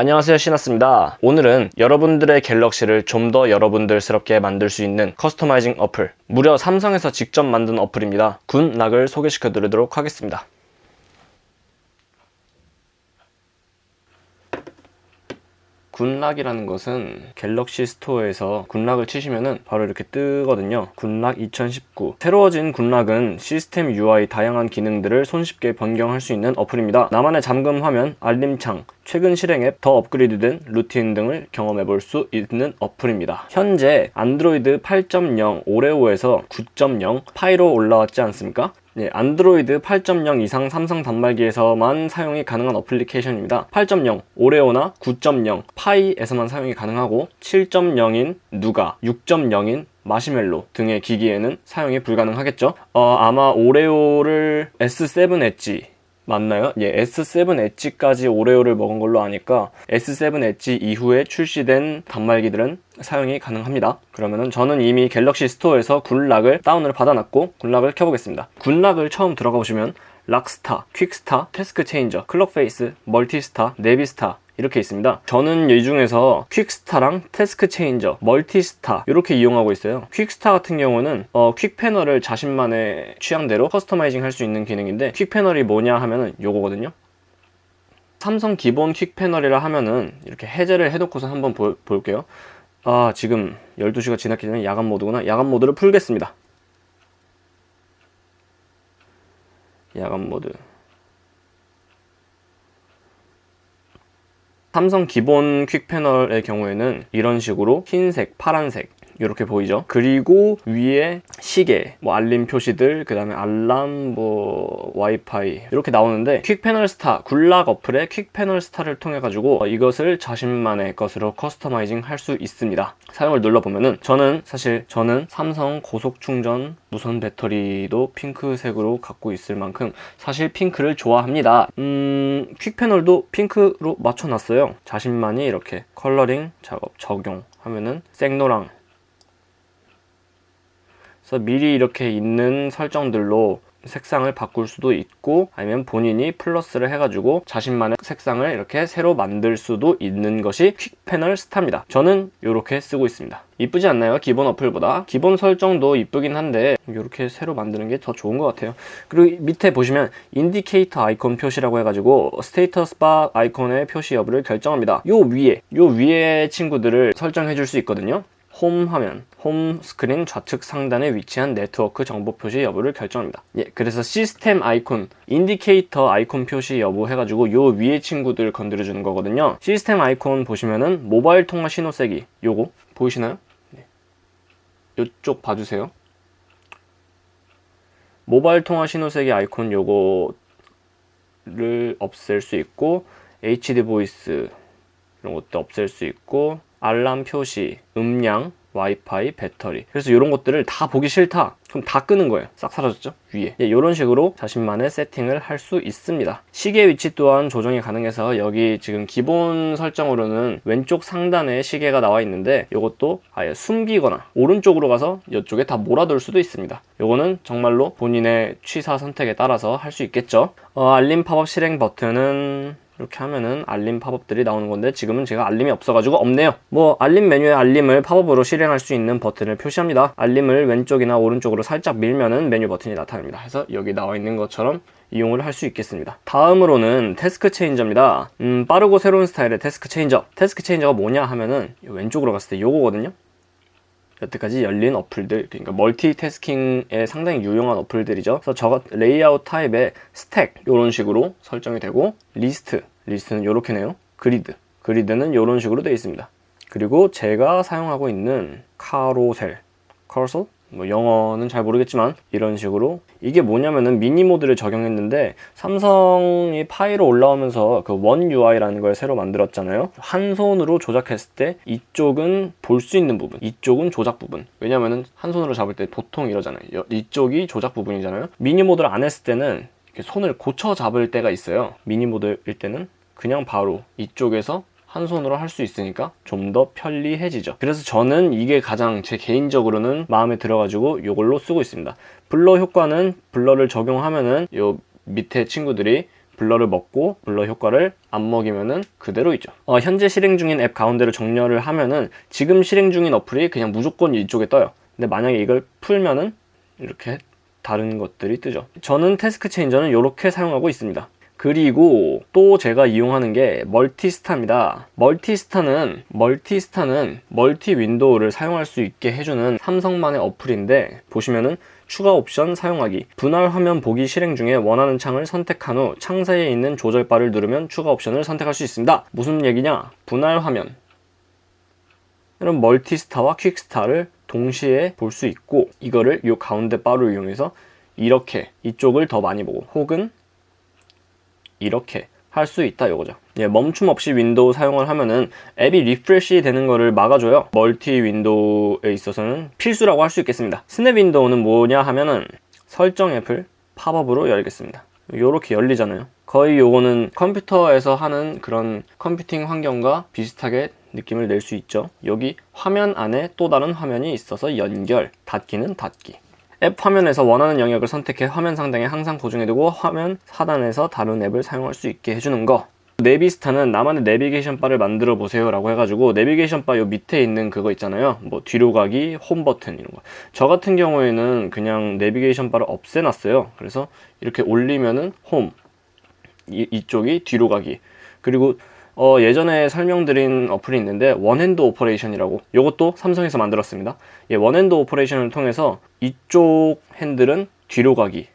안녕하세요 신하스입니다. 오늘은 여러분들의 갤럭시를 좀 더 여러분들스럽게 만들 수 있는 커스터마이징 어플 무려 삼성에서 직접 만든 어플입니다. 굿락을 소개시켜 드리도록 하겠습니다 굿락이라는 것은 갤럭시 스토어에서 굿락을 치시면은 바로 이렇게 뜨거든요. 굿락 2019. 새로워진 굿락은 시스템 UI 다양한 기능들을 손쉽게 변경할 수 있는 어플입니다. 나만의 잠금 화면, 알림창, 최근 실행 앱, 더 업그레이드된 루틴 등을 경험해 볼 수 있는 어플입니다. 현재 안드로이드 8.0 오레오에서 9.0 파이로 올라왔지 않습니까? 네, 안드로이드 8.0 이상 삼성 단말기에서만 사용이 가능한 어플리케이션입니다. 8.0 오레오나 9.0 파이에서만 사용이 가능하고 7.0인 누가, 6.0인 마시멜로 등의 기기에는 사용이 불가능하겠죠. 어, 아마 오레오를 S7 엣지 맞나요? 예, S7 엣지까지 오레오를 먹은 걸로 아니까 S7 엣지 이후에 출시된 단말기들은 사용이 가능합니다. 그러면은 저는 이미 갤럭시 스토어에서 굿락을 다운을 받아놨고 굿락을 켜보겠습니다. 굿락을 처음 들어가 보시면 락스타, 퀵스타, 태스크 체인저, 클럭페이스, 멀티스타, 네비스타 이렇게 있습니다. 저는 이 중에서 퀵스타랑 태스크 체인저, 멀티스타 이렇게 이용하고 있어요. 퀵스타 같은 경우는 어, 퀵 패널을 자신만의 취향대로 커스터마이징 할 수 있는 기능인데 퀵 패널이 뭐냐 하면은 요거거든요. 삼성 기본 퀵 패널이라 하면은 이렇게 해제를 해놓고서 한번 보, 볼게요. 아 지금 12시가 지났기 전에 야간 모드구나. 야간 모드를 풀겠습니다. 야간 모드. 삼성 기본 퀵 패널의 경우에는 이런 식으로 흰색, 파란색 이렇게 보이죠. 그리고 위에 시계, 뭐 알림 표시들, 그 다음에 알람, 뭐 와이파이 이렇게 나오는데 퀵 패널 스타, 굴락 어플의 퀵 패널 스타를 통해 가지고 이것을 자신만의 것으로 커스터마이징 할 수 있습니다. 사용을 눌러보면은 저는 사실 저는 삼성 고속 충전 무선 배터리도 핑크색으로 갖고 있을 만큼 사실 핑크를 좋아합니다. 음, 퀵 패널도 핑크로 맞춰놨어요. 자신만이 이렇게 컬러링 작업 적용 하면은 생노랑 그래서 미리 이렇게 있는 설정들로 색상을 바꿀 수도 있고 아니면 본인이 플러스를 해가지고 자신만의 색상을 이렇게 새로 만들 수도 있는 것이 퀵 패널 스타입니다. 저는 이렇게 쓰고 있습니다. 이쁘지 않나요? 기본 어플보다. 기본 설정도 이쁘긴 한데 이렇게 새로 만드는 게 더 좋은 것 같아요. 그리고 밑에 보시면 인디케이터 아이콘 표시라고 해가지고 스테이터스 바 아이콘의 표시 여부를 결정합니다. 요 위에 요 위에 친구들을 설정해 줄 수 있거든요. 홈 화면, 홈 스크린 좌측 상단에 위치한 네트워크 정보 표시 여부를 결정합니다. 예, 그래서 시스템 아이콘, 인디케이터 아이콘 표시 여부 해가지고 요 위에 친구들 건드려 주는 거거든요. 시스템 아이콘 보시면은 모바일 통화 신호 세기 요거 보이시나요? 네. 요쪽 봐주세요. 모바일 통화 신호 세기 아이콘 요거를 없앨 수 있고 HD 보이스 이런 것도 없앨 수 있고 알람 표시, 음량, 와이파이, 배터리. 그래서 이런 것들을 다 보기 싫다. 그럼 다 끄는 거예요. 싹 사라졌죠? 위에. 예, 이런 식으로 자신만의 세팅을 할 수 있습니다. 시계 위치 또한 조정이 가능해서 여기 지금 기본 설정으로는 왼쪽 상단에 시계가 나와 있는데 이것도 아예 숨기거나 오른쪽으로 가서 이쪽에 다 몰아둘 수도 있습니다. 이거는 정말로 본인의 취사 선택에 따라서 할 수 있겠죠. 어, 알림 팝업 실행 버튼은 이렇게 하면은 알림 팝업들이 나오는 건데 지금은 제가 알림이 없어가지고 없네요. 뭐 알림 메뉴에 알림을 팝업으로 실행할 수 있는 버튼을 표시합니다. 알림을 왼쪽이나 오른쪽으로 살짝 밀면은 메뉴 버튼이 나타납니다. 그래서 여기 나와 있는 것처럼 이용을 할 수 있겠습니다. 다음으로는 태스크 체인저입니다. 음, 빠르고 새로운 스타일의 태스크 체인저. 태스크 체인저가 뭐냐 하면은 왼쪽으로 갔을 때 요거거든요. 여태까지 열린 어플들, 그러니까 멀티태스킹에 상당히 유용한 어플들이죠. 그래서 저 레이아웃 타입의 스택 이런 식으로 설정이 되고 리스트, 리스트는 이렇게네요. 그리드, 그리드는 이런 식으로 되어 있습니다. 그리고 제가 사용하고 있는 카로셀, 커서 뭐 영어는 잘 모르겠지만 이런 식으로 이게 뭐냐면은 미니 모드를 적용했는데 삼성이 파이로 올라오면서 그 원 UI라는 걸 새로 만들었잖아요. 한 손으로 조작했을 때 이쪽은 볼 수 있는 부분, 이쪽은 조작 부분. 왜냐면은 한 손으로 잡을 때 보통 이러잖아요. 이쪽이 조작 부분이잖아요. 미니 모드를 안 했을 때는 손을 고쳐 잡을 때가 있어요. 미니 모드일 때는 그냥 바로 이쪽에서 한 손으로 할 수 있으니까 좀 더 편리해지죠. 그래서 저는 이게 가장 제 개인적으로는 마음에 들어가지고 이걸로 쓰고 있습니다. 블러 효과는 블러를 적용하면은 요 밑에 친구들이 블러를 먹고 블러 효과를 안 먹이면은 그대로 있죠. 어, 현재 실행 중인 앱 가운데를 정렬을 하면은 지금 실행 중인 어플이 그냥 무조건 이쪽에 떠요. 근데 만약에 이걸 풀면은 이렇게 다른 것들이 뜨죠. 저는 태스크 체인저는 이렇게 사용하고 있습니다. 그리고 또 제가 이용하는 게 멀티스타입니다. 멀티스타는 멀티스타는 멀티 윈도우를 사용할 수 있게 해주는 삼성만의 어플인데 보시면은 추가 옵션 사용하기 분할 화면 보기 실행 중에 원하는 창을 선택한 후 창사에 있는 조절바를 누르면 추가 옵션을 선택할 수 있습니다. 무슨 얘기냐? 분할 화면 이런 멀티스타와 퀵스타를 동시에 볼 수 있고 이거를 이 가운데 바를 이용해서 이렇게 이쪽을 더 많이 보고 혹은 이렇게 할 수 있다 이거죠. 예, 멈춤 없이 윈도우 사용을 하면은 앱이 리프레시 되는 거를 막아줘요. 멀티 윈도우에 있어서는 필수라고 할 수 있겠습니다. 스냅 윈도우는 뭐냐 하면은 설정 앱을 팝업으로 열겠습니다. 요렇게 열리잖아요. 거의 요거는 컴퓨터에서 하는 그런 컴퓨팅 환경과 비슷하게 느낌을 낼 수 있죠. 여기 화면 안에 또 다른 화면이 있어서 연결, 닫기는 닫기. 앱 화면에서 원하는 영역을 선택해 화면 상단에 항상 고정해두고 화면 하단에서 다른 앱을 사용할 수 있게 해주는 거. 네비스타는 나만의 내비게이션 바를 만들어 보세요 라고 해가지고 내비게이션 바 요 밑에 있는 그거 있잖아요. 뭐 뒤로 가기 홈 버튼 이런 거 저 같은 경우에는 그냥 내비게이션 바를 없애놨어요. 그래서 이렇게 올리면은 홈 이, 이쪽이 뒤로 가기. 그리고 어, 예전에 설명드린 어플이 있는데 원핸드 오퍼레이션이라고 이것도 삼성에서 만들었습니다. 예, 원핸드 오퍼레이션을 통해서 이쪽 핸들은 뒤로 가기,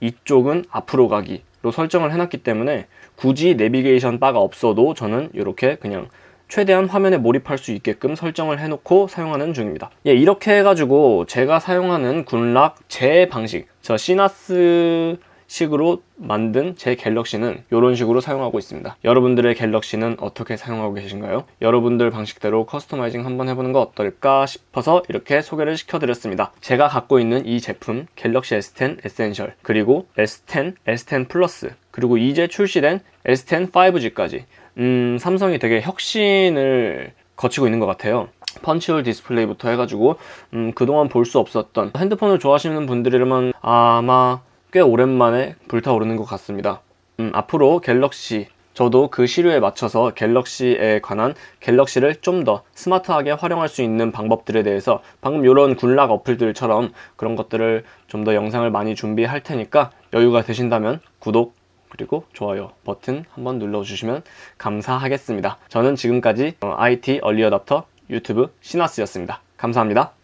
이쪽은 앞으로 가기로 설정을 해놨기 때문에 굳이 내비게이션 바가 없어도 저는 이렇게 그냥 최대한 화면에 몰입할 수 있게끔 설정을 해놓고 사용하는 중입니다. 예, 이렇게 해가지고 제가 사용하는 군락 제 방식, 저 시나스 식으로 만든 제 갤럭시는 이런 식으로 사용하고 있습니다. 여러분들의 갤럭시는 어떻게 사용하고 계신가요? 여러분들 방식대로 커스터마이징 한번 해보는 거 어떨까 싶어서 이렇게 소개를 시켜드렸습니다. 제가 갖고 있는 이 제품 갤럭시 S10 에센셜 그리고 S10, S10 플러스 그리고 이제 출시된 S10 5G까지 음, 삼성이 되게 혁신을 거치고 있는 것 같아요. 펀치홀 디스플레이부터 해가지고 음, 그동안 볼 수 없었던 핸드폰을 좋아하시는 분들이라면 아마 꽤 오랜만에 불타오르는 것 같습니다. 음, 앞으로 갤럭시 저도 그 시류에 맞춰서 갤럭시에 관한 갤럭시를 좀 더 스마트하게 활용할 수 있는 방법들에 대해서 방금 이런 군락 어플들처럼 그런 것들을 좀 더 영상을 많이 준비할 테니까 여유가 되신다면 구독 그리고 좋아요 버튼 한번 눌러주시면 감사하겠습니다. 저는 지금까지 IT 얼리어답터 유튜브 시나스였습니다. 감사합니다.